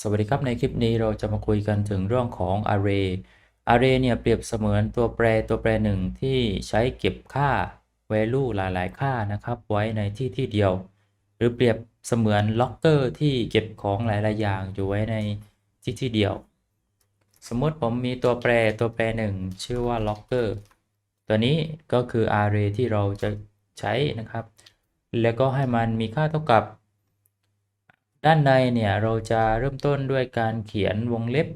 สวัสดีครับในคลิปนี้เราจะมาคุยกันถึงเรื่องของ array array เนี่ยเปรียบเสมือนตัวแปรตัวแปรหนึ่งที่ใช้เก็บค่า value หลาย ๆ ค่านะครับ ไว้ในที่ที่เดียว หรือเปรียบเสมือน locker ที่เก็บของหลาย ๆ อย่างอยู่ไว้ในที่ที่เดียว สมมติผมมีตัวแปรตัวแปรหนึ่งชื่อว่า locker ตัวนี้ก็คือ array ที่เราจะใช้นะครับ แล้วก็ให้มันมีค่าเท่ากับ ด้านในเนี่ยเราจะเริ่มต้นด้วยการเขียนวงเล็บ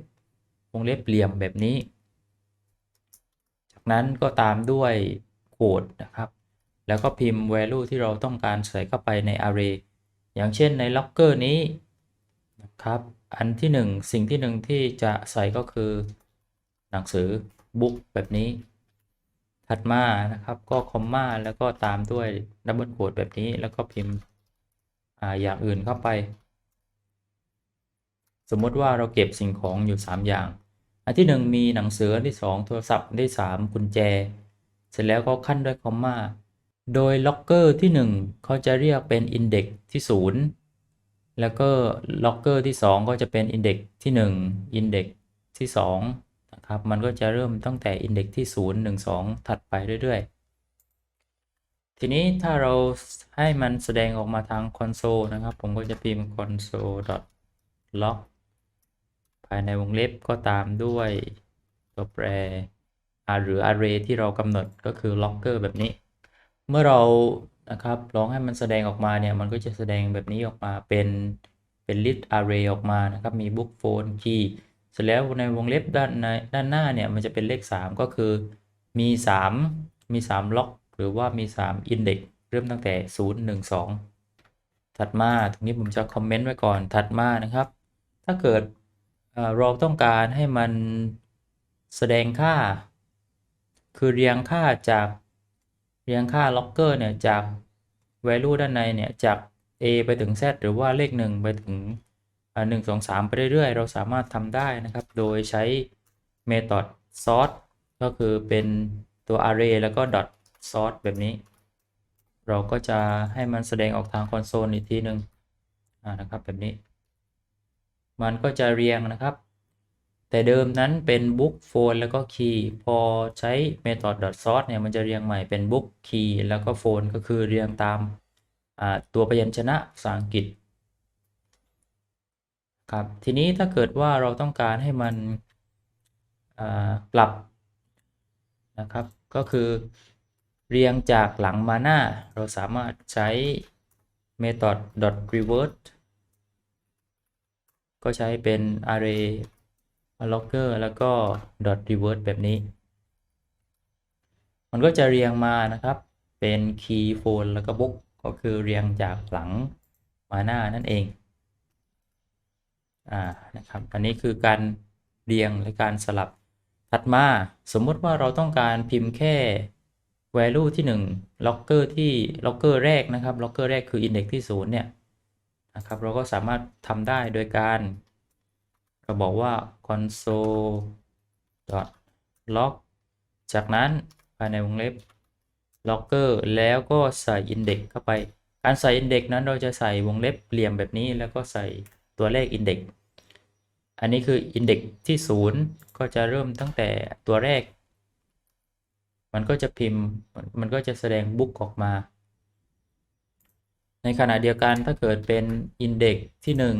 วงเล็บเหลี่ยมแบบนี้ จากนั้นก็ตามด้วยโคดนะครับ แล้วก็พิมพ์ value ที่เราต้องการใส่เข้าไปใน array อย่างเช่นใน locker นี้นะครับ อันที่หนึ่งสิ่งที่หนึ่งที่จะใส่ก็คือ หนังสือ book แบบนี้ ถัดมานะครับก็คอมมาแล้วก็ตามด้วยดับเบิลโค้ดแบบนี้แล้วก็พิมพ์ออย่างอื่นเข้าไป สมมติว่าเราเก็บสิ่งของอยู่ 3 อย่าง อันที่ 1 มีหนังสืออันที่ 2 โทรศัพท์อันที่ 3 กุญแจ เสร็จแล้วก็ขั้นด้วยคอมมาโดยล็อกเกอร์ที่ 1 เขาจะเรียกเป็นอินเด็กที่ 0 แล้วก็ล็อกเกอร์ที่ 2 ก็จะเป็นอินเด็กที่1อินเด็กที่2นะครับมันก็จะเริ่มตั้งแต่อินเด็กที่ 0 1 2 ถัดไปเรื่อย ๆ ทีนี้ถ้าเราให้มันแสดงออกมาทางคอนโซลนะครับ ผมก็จะพิมพ์ console.log ภายในวงเล็บก็ตามด้วยตัวแปรหรือ array ที่เรากำหนดก็คือ locker แบบนี้ เมื่อเรานะครับลองให้มันแสดงออกมาเนี่ย มันก็จะแสดงแบบนี้ออกมาเป็นเป็น list array ออกมานะครับ มี book phone key เสร็จแล้วในวงเล็บด้านในด้านหน้าเนี่ยมันจะเป็นเลข 3 ก็คือมี 3 มี 3 ล็อก หรือว่ามี 3 index เริ่มตั้งแต่ 0 1 2 ถัดมาตรงนี้ผมจะคอมเมนต์ไว้ก่อนถัดมานะครับ ถ้าเกิด เราต้องการให้มันแสดงค่า คือเรียงค่าจากเรียงค่าล็อกเกอร์เนี่ยจาก value ด้านในเนี่ยจาก a ไปถึง z หรือว่าเลข 1 ไปถึงอ่า1 2 3ไปเรื่อยๆ เราสามารถทำได้นะครับ โดยใช้ method sort ก็คือเป็นตัว array แล้วก็ dot sort แบบนี้ เราก็จะให้มันแสดงออกทางคอนโซลอีกทีหนึ่งนะครับแบบนี้ มันก็จะเรียงนะครับ แต่เดิมนั้นเป็น book phone แล้วก็ key พอใช้ method sort เนี่ยมันจะเรียงใหม่เป็น book key แล้วก็ phone ก็คือเรียงตามตัวพยัญชนะภาษาอังกฤษครับทีนี้ถ้าเกิดว่าเราต้องการให้มันกลับนะครับ ก็คือเรียงจากหลังมาหน้า เราสามารถใช้ method reverse ก็ใช้เป็น array locker แล้วก็ dot reverse แบบนี้ มันก็จะเรียงมานะครับ เป็น key phone แล้วก็ book ก็คือเรียงจากหลังมาหน้านั่นเอง อ่า นะครับ อันนี้คือการเรียงและการสลับ ถัดมาสมมติว่าเราต้องการพิมพ์แค่ value ที่ 1 locker ที่ locker แรกนะครับ locker แรกคือ index ที่ 0 เนี่ย นะครับ เราก็สามารถทำได้โดยการเราบอกว่า console log จากนั้นภายในวงเล็บ locker แล้วก็ใส่ index เข้าไป การใส่ index นั้นเราจะใส่วงเล็บเหลี่ยมแบบนี้แล้วก็ใส่ตัวเลข index อันนี้คือ index ที่ 0 ก็จะเริ่มตั้งแต่ตัวแรก มันก็จะพิมพ์มันก็จะแสดง book ออกมา ในขณะเดียวกันถ้าเกิดเป็น index ที่ 1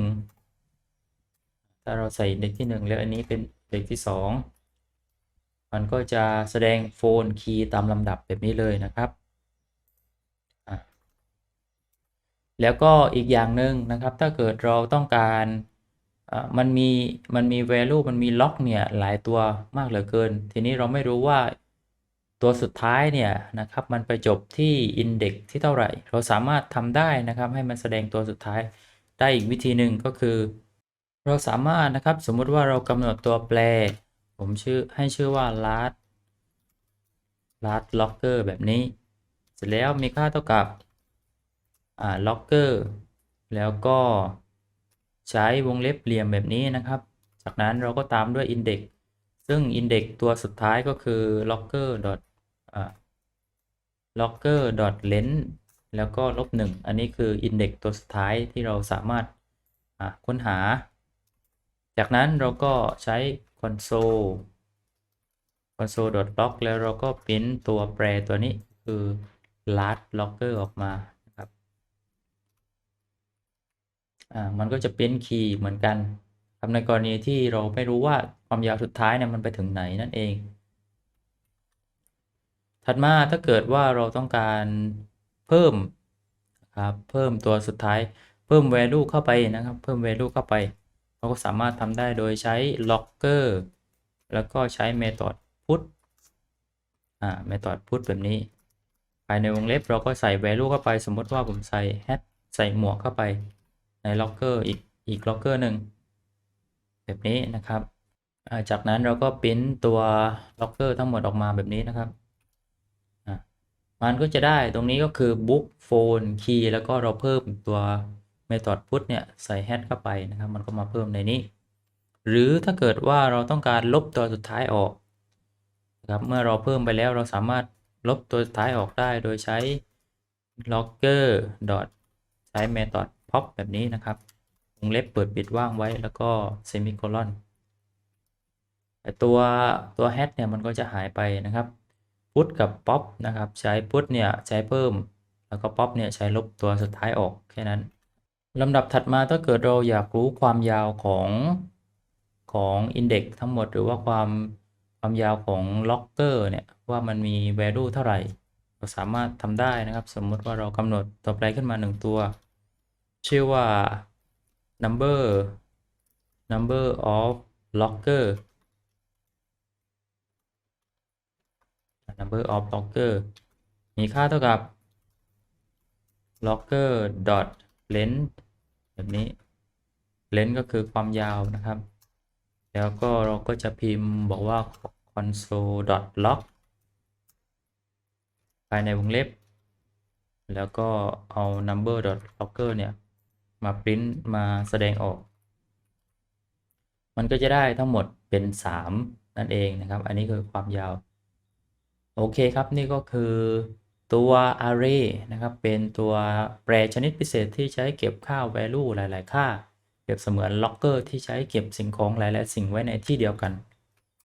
ถ้าเราใส่ index ที่ 1 แล้วอันนี้เป็น index ที่ 2 มันก็จะแสดงโฟนคีย์ตามลำดับแบบนี้เลยนะครับ แล้วก็อีกอย่างหนึ่งนะครับ ถ้าเกิดเราต้องการมันมีมันมี value มันมีล็อกเนี่ยหลายตัวมากเหลือเกิน ทีนี้เราไม่รู้ว่า ตัวสุดท้ายเนี่ยนะครับมันไปจบที่ index ที่เท่าไหร่ เราสามารถทำได้นะครับให้มันแสดงตัวสุดท้ายได้อีกวิธีหนึ่งก็คือ เราสามารถนะครับสมมุติว่าเรากำหนดตัวแปร ผมชื่อให้ชื่อว่า last last locker แบบนี้ เสร็จแล้วมีค่าเท่ากับอ่า locker แล้วก็ใช้วงเล็บเหลี่ยมแบบนี้นะครับ จากนั้นเราก็ตามด้วย index ซึ่ง index ตัวสุดท้ายก็คือ locker locker dot length แล้วก็ลบ1อันนี้คือ index ตัวสุดท้ายที่เราสามารถค้นหา จากนั้นเราก็ใช้ console console.log แล้วเราก็พิมพ์ตัวแปรตัวนี้คือ last logger ออกมานะครับมันก็จะเป็นคีย์เหมือนกันครับในกรณีที่เราไม่รู้ว่าความยาวสุดท้ายเนี่ยมันไปถึงไหนนั่นเอง ถัดมาถ้าเกิดว่าเราต้องการเพิ่มครับเพิ่มตัวสุดท้ายเพิ่ม value เข้าไปนะครับ เพิ่ม value เข้าไป เราก็สามารถทำได้โดยใช้ logger แล้วก็ใช้ method put อ่า method put แบบนี้ ภายในวงเล็บเราก็ใส่ value เข้าไป สมมติว่าผมใส่ hat ใส่หมวกเข้าไปใน logger อีกอีก logger หนึ่งแบบนี้นะครับ จากนั้นเราก็ปริ้นตัว logger ทั้งหมดออกมาแบบนี้นะครับ มันก็จะได้ตรงนี้ก็คือ book phone key แล้วก็เราเพิ่มตัว method put เนี่ยใส่ head เข้าไปนะครับ มันก็มาเพิ่มในนี้ หรือถ้าเกิดว่าเราต้องการลบตัวสุดท้ายออกนะครับเมื่อเราเพิ่มไปแล้วเราสามารถลบตัวสุดท้ายออกได้โดยใช้ logger ใช้ method pop แบบนี้นะครับวงเล็บเปิดปิดว่างไว้แล้วก็ semicolon แต่ตัวตัว head เนี่ยมันก็จะหายไปนะครับ พุทกับป๊อปนะครับ ใช้พุทเนี่ยใช้เพิ่ม แล้วก็ป๊อปเนี่ยใช้ลบตัวสุดท้ายออกแค่นั้นลำดับถัดมาถ้าเกิดเราอยากรู้ความยาวของของอินเด็กทั้งหมดหรือว่าความความยาวของล็อกเกอร์เนี่ยว่ามันมี value เท่าไหร่ เราสามารถทำได้นะครับ สมมติว่าเรากำหนดตัวแปรขึ้นมา 1 ตัว ชื่อว่า number number of locker number of locker มีค่าเท่ากับ locker dot length แบบนี้ length ก็คือความยาวนะครับ แล้วก็เราก็จะพิมพ์บอกว่า console dot log ภายในวงเล็บ แล้วก็เอา number dot locker เนี่ย มาปริ้นมาแสดงออก มันก็จะได้ทั้งหมดเป็น 3 นั่นเองนะครับ อันนี้คือความยาว โอเคครับนี่ก็คือตัว array นะครับ เป็นตัวแปรชนิดพิเศษที่ใช้เก็บค่า value หลาย ๆ ค่า เปรียบเสมือน locker ที่ใช้เก็บสิ่งของหลาย ๆ สิ่งไว้ในที่เดียวกัน